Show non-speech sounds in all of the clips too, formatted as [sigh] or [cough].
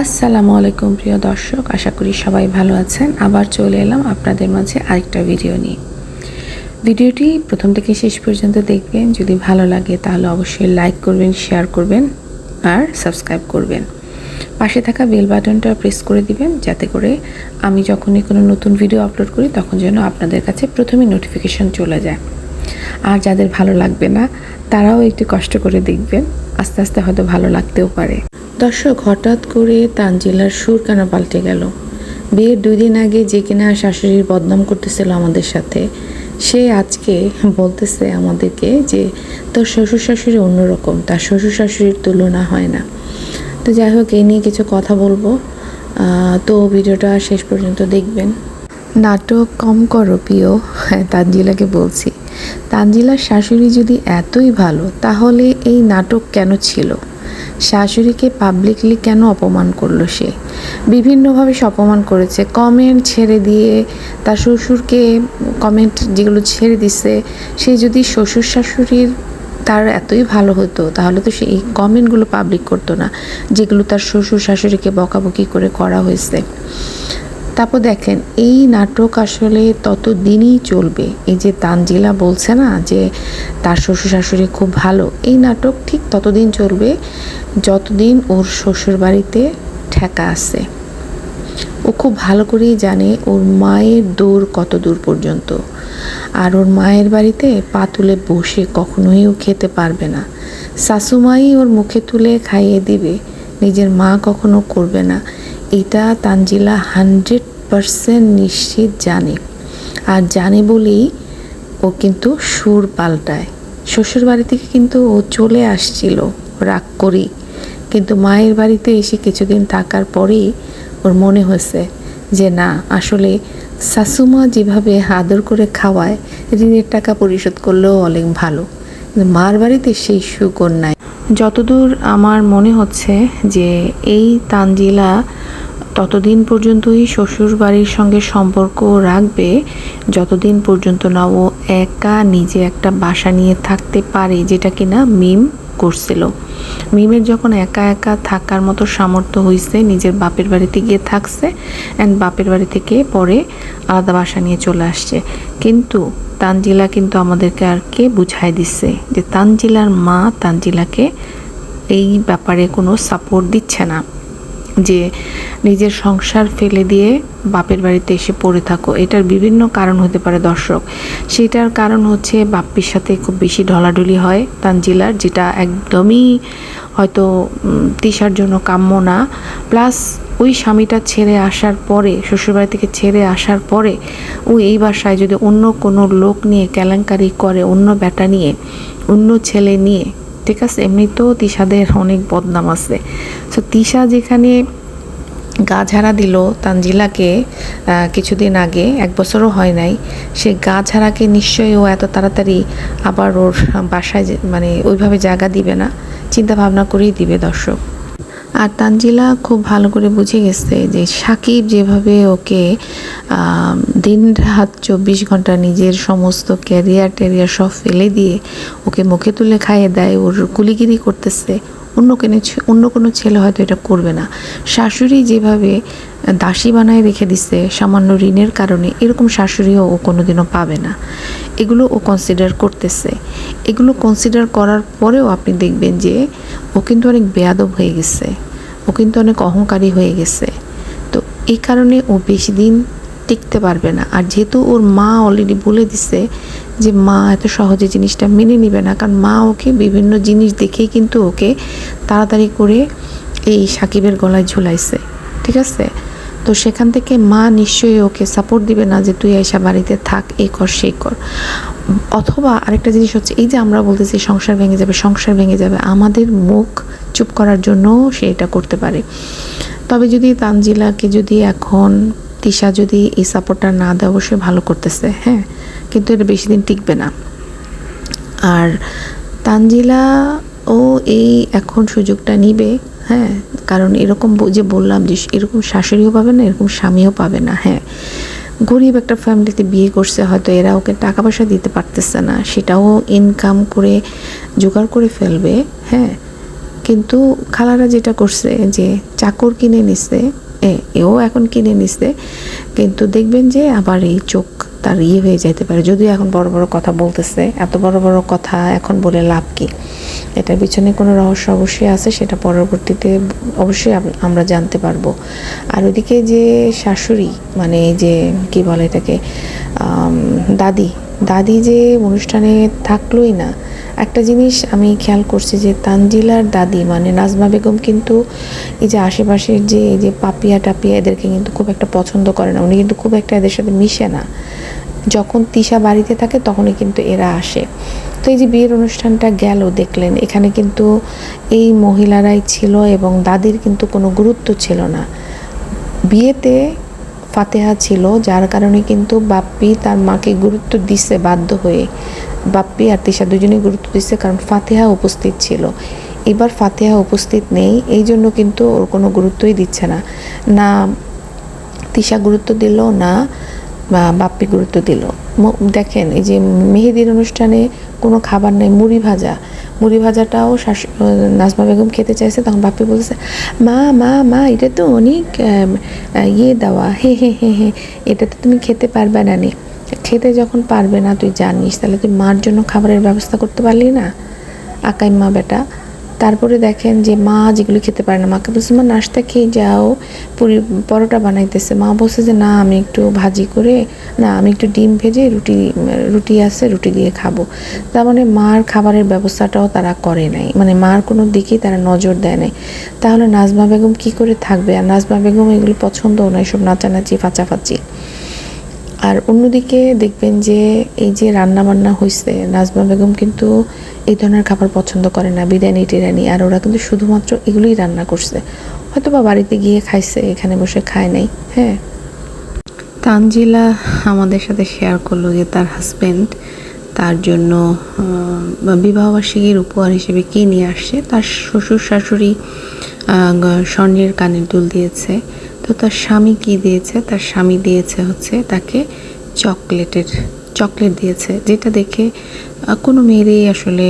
আসসালামু আলাইকুম প্রিয় দর্শক, আশা করি সবাই ভালো আছেন। আবার চলে এলাম আপনাদের মাঝে আরেকটা ভিডিও নিয়ে। ভিডিওটি প্রথম থেকে শেষ পর্যন্ত দেখবেন। যদি ভালো লাগে তাহলে অবশ্যই লাইক করবেন শেয়ার করবেন আর সাবস্ক্রাইব করবেন। পাশে থাকা বেল বাটনটা প্রেস করে দিবেন, যাতে করে আমি যখনই কোনো নতুন ভিডিও আপলোড করি, তখন যেন আপনাদের কাছে প্রথমেই নোটিফিকেশন চলে যায়। আর যাদের ভালো লাগবে না, তারাও একটু কষ্ট করে দেখবেন। আস্তে আস্তে হয়তো ভালো লাগতেও পারে। দর্শক হঠাৎ করে তানজিলার সুর কেন পাল্টে গেল? বিয়ের দুই দিন আগে যে কিনা শাশুড়ির বদনাম করতেছিল আমাদের সাথে, সে আজকে বলতেছে আমাদেরকে যে, তোর শ্বশুর শাশুড়ি অন্যরকম, তার শ্বশুর শাশুড়ির তুলনা হয় না। তো যাই হোক এই নিয়ে কিছু কথা বলব। তো ভিডিওটা শেষ পর্যন্ত দেখবেন। নাটক কম করো প্রিয় হ্যাঁ তানজিলাকে বলছি। তানজিলার শাশুড়ি যদি এতই ভালো, তাহলে এই নাটক কেন ছিল? শাশুড়িকে পাবলিকলি কেন অপমান করল সে? বিভিন্নভাবে সে অপমান করেছে। কমেন্ট ছেড়ে দিয়ে তার শ্বশুরকে কমেন্ট যেগুলো ছেড়ে দিছে, সে যদি শ্বশুর শাশুড়ির তার এতই ভালো হতো, তাহলে তো সে এই কমেন্টগুলো পাবলিক করতো না, যেগুলো তার শ্বশুর শাশুড়িকে বকাবকি করে করা হয়েছে। তারপর দেখেন, এই নাটক আসলে ততদিনই চলবে। এই যে তানজিলা বলছে না যে তার শ্বশুর শাশুড়ি খুব ভালো, এই নাটক ঠিক ততদিন চলবে যতদিন ওর শ্বশুর বাড়িতে ঠেকা আছে। ও খুব ভালো করেই জানে ওর মায়ের দৌড় কত দূর পর্যন্ত। আর ওর মায়ের বাড়িতে পা তুলে বসে কখনোই ও খেতে পারবে না। শাশুমাই ওর মুখে তুলে খাইয়ে দিবে, নিজের মা কখনো করবে না। এটা তানজিলা হান্ড্রেড পারসেন্ট নিশ্চিত জানে। আর জানে বলেই ও কিন্তু সুর পাল্টায়। শ্বশুর বাড়ি থেকে কিন্তু ও চলে আসছিল রাগ করেই। কিন্তু মায়ের বাড়িতে এসে কিছুদিন থাকার পরেই ওর মনে হয়েছে যে, না, আসলে শাশুমা যেভাবে আদর করে খাওয়ায়, ঋণের টাকা পরিশোধ করলেও অনেক ভালো। কিন্তু মার বাড়িতে সেই সুকন্যায়। যতদূর আমার মনে হচ্ছে যে, এই তানজিলা ততদিন পর্যন্তই শ্বশুর বাড়ির সঙ্গে সম্পর্ক রাখবে, যতদিন পর্যন্ত না ও একা নিজে একটা বাসা নিয়ে থাকতে পারে, যেটা কিনা মিম করছিল। মিমের যখন একা একা থাকার মতো সামর্থ্য হয়েছে নিজের বাপের বাড়িতে গিয়ে থাকছে অ্যান্ড বাপের বাড়ি থেকে পরে আলাদা বাসা নিয়ে চলে আসছে। কিন্তু তানজিলা কিন্তু আমাদেরকে আর কে বুঝাই দিচ্ছে যে তানজিলার মা তানজিলাকে এই ব্যাপারে কোনো সাপোর্ট দিচ্ছে না। যে নিজের সংসার ফেলে দিয়ে বাপের বাড়িতে এসে পড়ে থাকো। এটার বিভিন্ন কারণ হতে পারে দর্শক। সেটার কারণ হচ্ছে বাপ্পির সাথে খুব বেশি ঢলাঢলি হয় তানজিলার, যেটা একদমই হয়তো তিশার জন্য কাম্য না। প্লাস ওই স্বামীটা ছেড়ে আসার পরে, শ্বশুরবাড়ি থেকে ছেড়ে আসার পরে, ও এই বাসায় যদি অন্য কোনো লোক নিয়ে কেলেঙ্কারি করে, অন্য ব্যাটা নিয়ে, অন্য ছেলে নিয়ে ঠিক আছে, এমনিতেও তিশাদের অনেক বদনাম আছে। সো তিশা যেখানে গা ঝাড়া দিল তানজিলাকে কিছুদিন আগে, এক বছরও হয় নাই, সে গা ঝাড়াকে নিশ্চয়ই ও এত তাড়াতাড়ি আবার ওর বাসায় মানে ওইভাবে জায়গা দিবে না চিন্তা ভাবনা করেই দিবে দর্শক। আর তানজিলা খুব ভালো করে বুঝে গেছে যে সাকিব যেভাবে ওকে দিন রাত চব্বিশ ঘণ্টা নিজের সমস্ত ক্যারিয়ার ট্যারিয়ার সব ফেলে দিয়ে ওকে মুখে তুলে খাইয়ে দেয়, ওর কুলিগিরি করতেছে, অন্য কোনো অন্য কোনো ছেলে হয়তো এটা করবে না। শাশুড়ি যেভাবে দাসী বানায় রেখে দিছে সামান্য ঋণের কারণে, এরকম শাশুড়িও ও কোনোদিনও পাবে না। এগুলো ও কনসিডার করতেছে। এগুলো কনসিডার করার পরেও আপনি দেখবেন যে ও কিন্তু অনেক বেয়াদব হয়ে গেছে। ও কিন্তু অনেক অহংকারী হয়ে গেছে। তো এই কারণে ও বেশি দিন টিকতে পারবে না। আর যেহেতু ওর মা অলরেডি বলে দিছে যে, মা, এত সহজে জিনিসটা মেনে নেবে না। কারণ মা ওকে বিভিন্ন জিনিস দেখেই কিন্তু ওকে তাড়াতাড়ি করে এই সাকিবের গলায় ঝুলাইছে। ঠিক আছে? তো সেখান থেকে মা নিশ্চয়ই ওকে সাপোর্ট দিবে না যে তুই এসা বাড়িতে থাক, এই কর, সেই কর। অথবা আরেকটা জিনিস হচ্ছে, এই যে আমরা বলতেছি সংসার ভেঙে যাবে, সংসার ভেঙে যাবে, আমাদের মুখ চুপ করার জন্য সে এটা করতে পারে। তবে যদি তানজিলাকে যদি এখন তিশা যদি এই সাপোর্টটা না দেয়, অবশ্যই ভালো করতেছে হ্যাঁ? কিন্তু এটা বেশি দিন টিকবে না। আর তানজিলা ও এই এখন সুযোগটা নিবে হ্যাঁ? কারণ এরকম যে বললাম যে এরকম শাশুড়িও পাবে না, এরকম স্বামীও পাবে না হ্যাঁ। গরিব একটা ফ্যামিলিতে বিয়ে করছে, হয়তো এরা ওকে টাকা পয়সা দিতে পারতেছে না, সেটাও ইনকাম করে, জোগাড় করে ফেলবে হ্যাঁ। কিন্তু খালারা যেটা করছে যে চাকর কিনে নিছে এও এখন কিনে নিছে, কিন্তু দেখবেন যে আবার এই চোখ তার ইয়ে হয়ে যাইতে পারে। যদিও এখন বড় বড় কথা বলতেছে, এত বড় বড় কথা এখন বলে লাভ কি? এটার পিছনে কোনো রহস্য অবশ্যই আছে, সেটা পরবর্তীতে অবশ্যই আমরা জানতে পারব। আর ওইদিকে যে শাশুড়ি মানে যে, কি বলে এটাকে দাদি দাদি যে অনুষ্ঠানে থাকলোই না, একটা জিনিস আমি খেয়াল করছি যে তানজিলার দাদি মানে নাজমা বেগম কিন্তু এই যে আশেপাশের যে, এই যে পাপিয়া টাপিয়া এদেরকে কিন্তু খুব একটা পছন্দ করে না, উনি কিন্তু খুব একটা এদের সাথে মিশে না। যখন তিশা বাড়িতে থাকে, তখনই কিন্তু এরা আসে। তো এই যে বিয়ের অনুষ্ঠানটা গেল, দেখলেন, এখানে কিন্তু এই মহিলারাই ছিল এবং দাদির কিন্তু কোনো গুরুত্ব ছিল না। বিয়েতে ফাতেহা ছিল, যার কারণে কিন্তু বাপ্পি তার মাকে গুরুত্ব দিচ্ছে বাধ্য হয়ে। বাপ্পি আর তিশা দুজনেই গুরুত্ব দিচ্ছে কারণ ফাতেহা উপস্থিত ছিল। এবার ফাতেহা উপস্থিত নেই, এই জন্য কিন্তু ওর কোনো গুরুত্বই দিচ্ছে না। না তিশা গুরুত্ব দিল, না বাপ্পি গুরুত্ব দিল। দেখেন, এই যে মেহেদির অনুষ্ঠানে কোনো খাবার নেই, মুড়ি ভাজা। মুড়ি ভাজাটাও শাশু নাজমা বেগম খেতে চাইছে, তখন বাপ্পি বলছে মা মা মা, এটা তো অনেক ইয়ে দেওয়া, হে হে হে হে, এটা তো তুমি খেতে পারবে না নে। খেতে যখন পারবে না, তুই জানিস, তাহলে তুই মার জন্য খাবারের ব্যবস্থা করতে পারলি না? আকাই মা বেটা তারপরে দেখেন যে মা যেগুলো খেতে পারে না, মাকে বলছে, মা, নাস্তা খেয়ে যাও, পুরি, পরোটা বানাইতেছে। মা বলছে যে, না, আমি একটু ভাজি করে, না, আমি একটু ডিম ভেজে রুটি রুটি আছে, রুটি দিয়ে খাব। তার মানে মার খাবারের ব্যবস্থাটাও তারা করে নাই। মানে মার কোনো দিকেই তারা নজর দেয় নাই। তাহলে নাজমা বেগম কি করে থাকবে? আর নাজমা বেগম এগুলো পছন্দও নয় সব নাচানাচি, ফাচাফাচি। আর অন্যদিকে দেখবেন যে এই যে রান্না বান্না হয়েছে নাজমা বেগম কিন্তু এই ধরনের খাবার পছন্দ করে না, বিরিয়ানি টিরানি আর ওরা কিন্তু শুধুমাত্র এগুলোই রান্না করছে। হয়তো বা বাড়িতে গিয়ে খাইছে, এখানে বসে খায় নাই হ্যাঁ। তানজিলা আমাদের সাথে শেয়ার করল যে তার হাজব্যান্ড তার জন্য বিবাহবার্ষিকীর উপহার হিসেবে কী নিয়ে আসছে, তার শ্বশুর শাশুড়ি স্বর্ণের কানের দুল দিয়েছে। তো তার স্বামী কি দিয়েছে? তার স্বামী দিয়েছে হচ্ছে তাকে চকলেটের, চকলেট দিয়েছে, যেটা দেখে কোনো মেয়েরই আসলে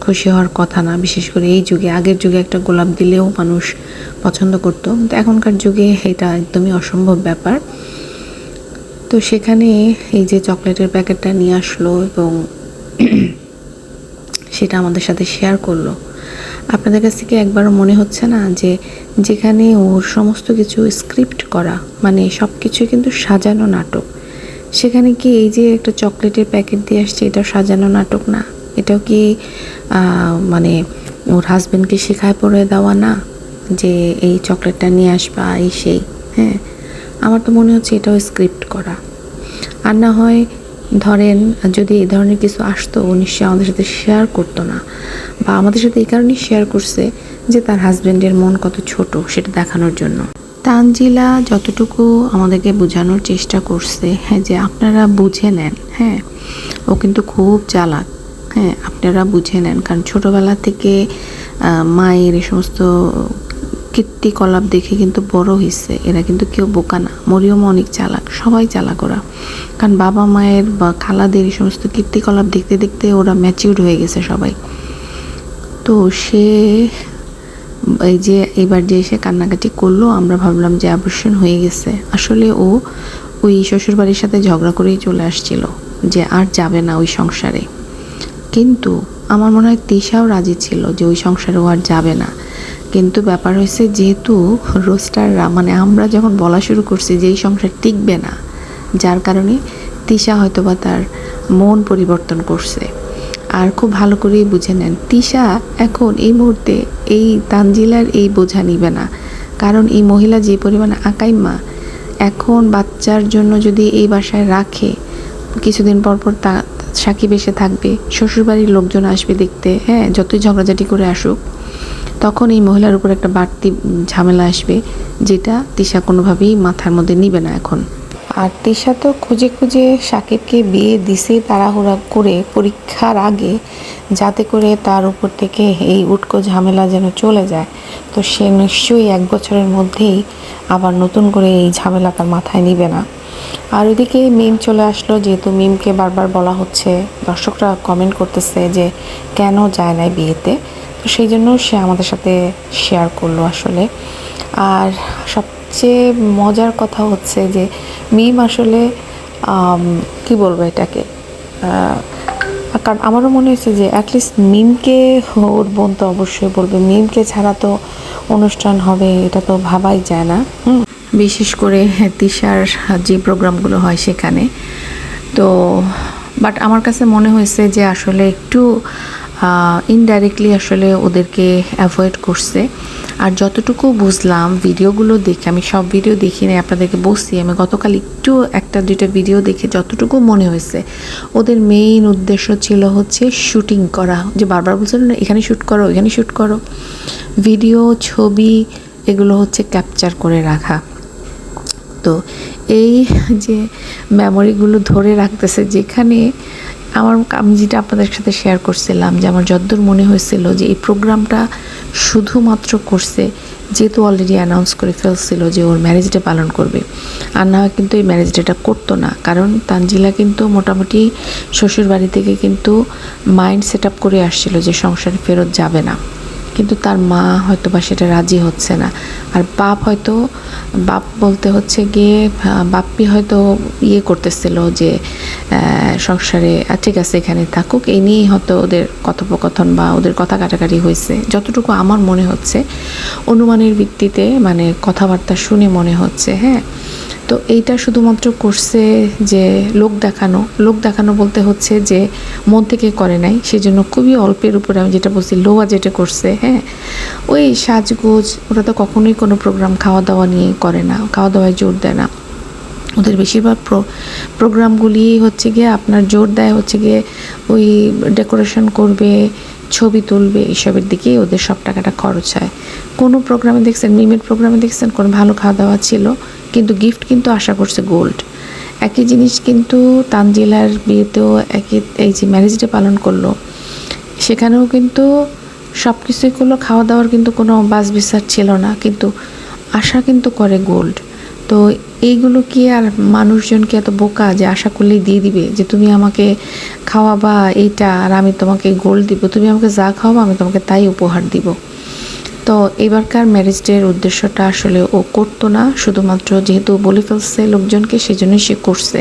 খুশি হওয়ার কথা না। বিশেষ করে এই যুগে, আগের যুগে একটা গোলাপ দিলেও মানুষ পছন্দ করতো। কিন্তু এখনকার যুগে এটা একদমই অসম্ভব ব্যাপার। তো সেখানে এই যে চকলেটের প্যাকেটটা নিয়ে আসলো এবং [clears throat] সেটা আমাদের সাথে শেয়ার করল। আপনাদের কাছ থেকে একবারও মনে হচ্ছে না যে যেখানে ওর সমস্ত কিছু স্ক্রিপ্ট করা মানে সব কিছুই কিন্তু সাজানো নাটক। সেখানে কি এই যে একটা চকলেটের প্যাকেট দিয়ে আসছে এটা সাজানো নাটক না? এটাও কি মানে ওর হাজবেন্ডকে শেখায় পড়ে দেওয়া না যে এই চকলেটটা নিয়ে আসবা, এই সেই? হ্যাঁ আমার তো মনে হচ্ছে এটাও স্ক্রিপ্ট করা। আর না হয় ধরেন, যদি এই ধরনের কিছু আসতো ও নিশ্চয়ই আমাদের সাথে শেয়ার করতো না। বা আমাদের সাথে এই কারণেই শেয়ার করছে যে তার হাজবেন্ডের মন কত ছোট সেটা দেখানোর জন্য। তানজিলা যতটুকু আমাদেরকে বোঝানোর চেষ্টা করছে হ্যাঁ যে আপনারা বুঝে নেন হ্যাঁ ও কিন্তু খুব চালাক হ্যাঁ আপনারা বুঝে নেন। কারণ ছোটবেলা থেকে মায়ের এই সমস্ত কীর্তিকলাপ দেখে কিন্তু বড় হয়েছে এরা কিন্তু কেউ বোকা না। মরিয়ম অনেক চালাক, সবাই চালাক ওরা। কারণ বাবা মায়ের বা খালাদের এই সমস্ত কীর্তিকলাপ দেখতে দেখতে ওরা ম্যাচিউর হয়ে গেছে সবাই। তো সে, এই যে এবার যে এসে কান্নাকাটি করল, আমরা ভাবলাম যে অ্যাবর্শন হয়ে গেছে। আসলে ও ওই শ্বশুরবাড়ির সাথে ঝগড়া করেই চলে আসছিল যে আর যাবে না ওই সংসারে। কিন্তু আমার মনে হয় তিশাও রাজি ছিল যে ওই সংসারে ও আর যাবে না। কিন্তু ব্যাপার হয়েছে যেহেতু রোস্টাররা মানে আমরা যখন বলা শুরু করছি যে এই সংসার টিকবে না, যার কারণে তিশা হয়তো বা তার মন পরিবর্তন করছে। আর খুব ভালো করেই বুঝে নেন, তিশা এখন এই মুহূর্তে এই তানজিলার এই বোঝা নিবে না। কারণ এই মহিলা যে পরিমাণে আকাইমা এখন বাচ্চার জন্য যদি এই বাসায় রাখে, কিছুদিন পর পর তা, সাকিব এসে থাকবে, শ্বশুরবাড়ির লোকজন আসবে দেখতে হ্যাঁ যতই ঝগড়াঝাটি করে আসুক। তখন এই মহিলার উপর একটা বাড়তি ঝামেলা আসবে, যেটা তিশা কোনোভাবেই মাথার মধ্যে নিবে না এখন। আর তিশা তো খুঁজে খুঁজে সাকিবকে বিয়ে দিছে তাড়াহুড়া করে পরীক্ষার আগে, যাতে করে তার উপর থেকে এই উটকো ঝামেলা যেন চলে যায়। তো সে নিশ্চয়ই এক বছরের মধ্যেই আবার নতুন করে এই ঝামেলা তার মাথায় নিবে না। আর ওইদিকে মিম চলে আসলো, যেহেতু মিমকে বারবার বলা হচ্ছে, দর্শকরা কমেন্ট করতেছে যে কেন যায় না বিয়েতে? সেই জন্য সে আমাদের সাথে শেয়ার করল আসলে। আর সবচেয়ে মজার কথা হচ্ছে যে মিম আসলে কি বলব এটাকে? কারণ আমারও মনে হয়েছে যে অ্যাটলিস্ট মিমকে ওর বোন তো অবশ্যই বলবে। মিমকে ছাড়া তো অনুষ্ঠান হবে, এটা তো ভাবাই যায় না। বিশেষ করে তিশার যে প্রোগ্রামগুলো হয় সেখানে। তো বাট আমার কাছে মনে হয়েছে যে, আসলে একটু ইনডাইরেক্টলি আসলে ওদেরকে অ্যাভয়েড করছে। আর যতটুকু বুঝলাম ভিডিওগুলো দেখে, আমি সব ভিডিও দেখি নাই, আপনাদেরকে বসছি আমি গতকাল একটু একটা, দুইটা ভিডিও দেখে যতটুকু মনে হয়েছে, ওদের মেইন উদ্দেশ্য ছিল হচ্ছে শুটিং করা। যে বারবার বলছিল না, এখানে শ্যুট করো, এখানে শ্যুট করো। ভিডিও ছবি, এগুলো হচ্ছে ক্যাপচার করে রাখা। তো এই যে মেমোরিগুলো ধরে রাখতেছে, যেখানে আমার আমি যেটা আপনাদের সাথে শেয়ার করছিলাম যে আমার যদ্দূর মনে হয়েছিল যে এই প্রোগ্রামটা শুধুমাত্র করছে যেহেতু অলরেডি অ্যানাউন্স করে ফেলছিল যে ওর ম্যারেজ ডে পালন করবে। আর না কিন্তু এই ম্যারেজ ডেটা করতো না। কারণ তানজিলা কিন্তু মোটামুটি শ্বশুর বাড়ি থেকে কিন্তু মাইন্ড সেট আপ করে আসছিল যে সংসারে ফেরত যাবে না। কিন্তু তার মা হয়তো বা সেটা রাজি হচ্ছে না। আর বাপ হয়তো, বাপ বলতে হচ্ছে গিয়ে বাপ্পি হয়তো ইয়ে করতেছিল যে সংসারে ঠিক আছে, এখানে থাকুক। এই নিয়েই হয়তো ওদের কথোপকথন বা ওদের কথা কাটাকাটি হয়েছে। যতটুকু আমার মনে হচ্ছে, অনুমানের ভিত্তিতে মানে কথাবার্তা শুনে মনে হচ্ছে হ্যাঁ? তো এইটা শুধুমাত্র করছে যে লোক দেখানো লোক দেখানো বলতে হচ্ছে যে মন থেকে করে নাই। সেজন্য খুবই অল্পের উপরে আমি যেটা বলছি লো বাজেটে করছে হ্যাঁ? ওই সাজগোজ, ওরা তো কখনোই কোনো প্রোগ্রাম খাওয়া দাওয়া নিয়ে করে না খাওয়া দাওয়ায় জোর দেয় না। ওদের বেশিরভাগ প্রো প্রোগ্রামগুলি হচ্ছে গিয়ে আপনার জোর দেয় হচ্ছে গিয়ে ওই ডেকোরেশন করবে ছবি তুলবে এইসবের দিকেই ওদের সব টাকাটা খরচ হয়। কোনো প্রোগ্রামে দেখছেন, মিমের প্রোগ্রামে দেখছেন, কোনো ভালো খাওয়া দাওয়া ছিল, কিন্তু গিফট কিন্তু আশা করছে গোল্ড একই জিনিস কিন্তু তানজিলার বিয়েতেও একই, এই যে ম্যারেজ ডে পালন করল। সেখানেও কিন্তু সব কিছুই করল খাওয়া দাওয়ার কিন্তু কোনো বাস বিচার ছিল না, কিন্তু আশা কিন্তু করে গোল্ড তো এইগুলো কি আর মানুষজনকে এত বোকা যে আশা করলেই দিয়ে দিবে? যে তুমি আমাকে খাওয়া বা এইটা আর আমি তোমাকে গোল দিব, তুমি আমাকে যা খাওয়াবা আমি তোমাকে তাই উপহার দিব। তো এবারকার ম্যারেজ ডের উদ্দেশ্যটা আসলে ও করতো না, শুধুমাত্র যেহেতু বলে ফেলছে লোকজনকে, সেজন্যই সে করছে।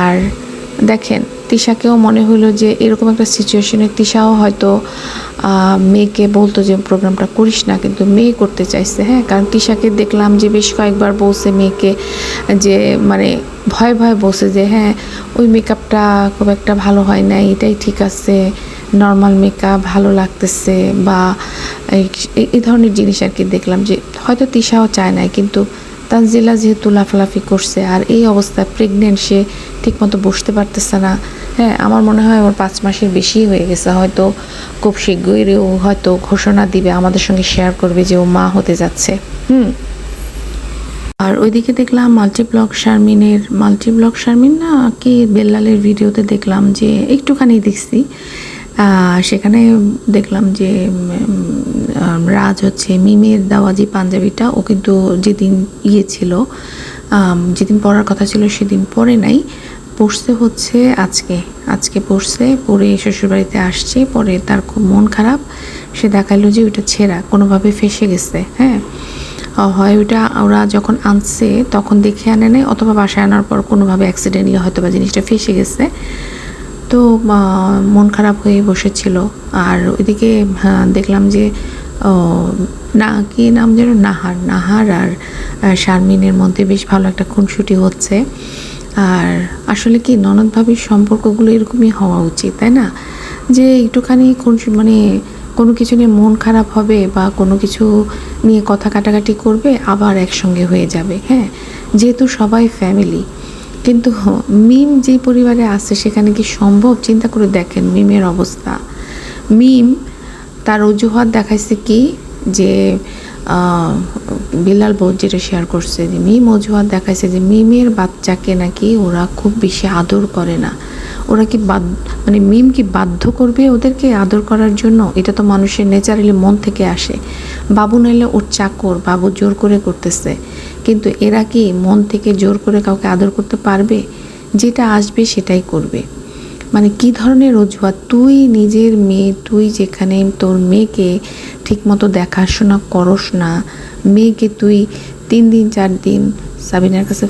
আর দেখেন তিশাকেও মনে হলো যে এরকম একটা সিচুয়েশনে তিশাও হয়তো মেয়েকে বলতো যে প্রোগ্রামটা করিস না। কিন্তু মেয়ে করতে চাইছে হ্যাঁ? কারণ তিশাকে দেখলাম যে বেশ কয়েকবার বলছে মেয়েকে যে মানে ভয় ভয় বলছে যে হ্যাঁ ওই মেকআপটা খুব একটা ভালো হয় না এটাই ঠিক আছে নর্মাল মেকআপ ভালো লাগতেছে। বা এই- ধরনের জিনিস আর কি দেখলাম যে হয়তো তিশাও চায় না কিন্তু তানজিলা যেহেতু লাফালাফি করছে আর এই অবস্থায় প্রেগনেন্ট সে ঠিকমতো বসতে পারতেছে না। হ্যাঁ আমার মনে হয় আমার পাঁচ মাসের বেশি হয়ে গেছে। হয়তো খুব শীঘ্রই ও হয়তো ঘোষণা দিবে, আমাদের সঙ্গে শেয়ার করবে যে ও মা হতে যাচ্ছে। হুম। আর ওইদিকে দেখলাম মাল্টিব্লক শারমিনের মাল্টিব্লক শারমিন না কি বেল্লালের ভিডিওতে দেখলাম যে একটুখানি দেখছি। সেখানে দেখলাম যে রাজ হচ্ছে মিমের দেওয়া যে পাঞ্জাবিটা। ও কিন্তু যেদিন ইয়ে ছিল যেদিন পড়ার কথা ছিল সেদিন পরে নাই। পড়ছে হচ্ছে আজকে। আজকে পড়ছে পরে শ্বশুরবাড়িতে আসছে, পরে তার খুব মন খারাপ। সে দেখাইলো যে ওইটা ছেঁড়া, কোনোভাবে ফেসে গেছে হ্যাঁ? হয় ওইটা ওরা যখন আনছে, তখন দেখে আনে নেয় অথবা বাসায় আনার পর কোনোভাবে অ্যাক্সিডেন্টলি হয়তো বা জিনিসটা ফেসে গেছে। তো মন খারাপ হয়ে বসেছিল। আর ওইদিকে হ্যাঁ, দেখলাম যে না কি নাম যেন? নাহার নাহার আর শারমিনের মধ্যে বেশ ভালো একটা খুনসুটি হচ্ছে। আর আসলে কি ননদ ভাবির সম্পর্কগুলো এরকমই হওয়া উচিত তাই না? যে একটুখানি খুনসু মানে কোনো কিছু নিয়ে মন খারাপ হবে বা কোনো কিছু নিয়ে কথা কাটাকাটি করবে আবার একসঙ্গে হয়ে যাবে হ্যাঁ? যেহেতু সবাই ফ্যামিলি কিন্তু মিম যে পরিবারে আছে, সেখানে কি সম্ভব? চিন্তা করে দেখেন মিমের অবস্থা। মিম তার অজুহাত দেখাইছে কি? যে বিলাল বোধ যেটা শেয়ার করছে যে, মিম অজুহাত দেখাইছে যে, মিমের বাচ্চাকে নাকি ওরা খুব বেশি আদর করে না। ওরা কি বাদ মানে মিম কি বাধ্য করবে ওদেরকে আদর করার জন্য? এটা তো মানুষের নেচারালি মন থেকে আসে। বাবু নাইলে ওর চাকর, বাবু জোর করে করতেছে। কিন্তু এরা কি মন থেকে জোর করে কাউকে আদর করতে পারবে? যেটা আসবে সেটাই করবে। মানে কি ধরনের অজুহাত? তুই নিজের মেয়ে, তুই যেখানে তোর মেয়েকে ঠিকমতো দেখাশোনা করস না, মেয়েকে তুই তিন দিন, চার দিন সাবিনার কাছে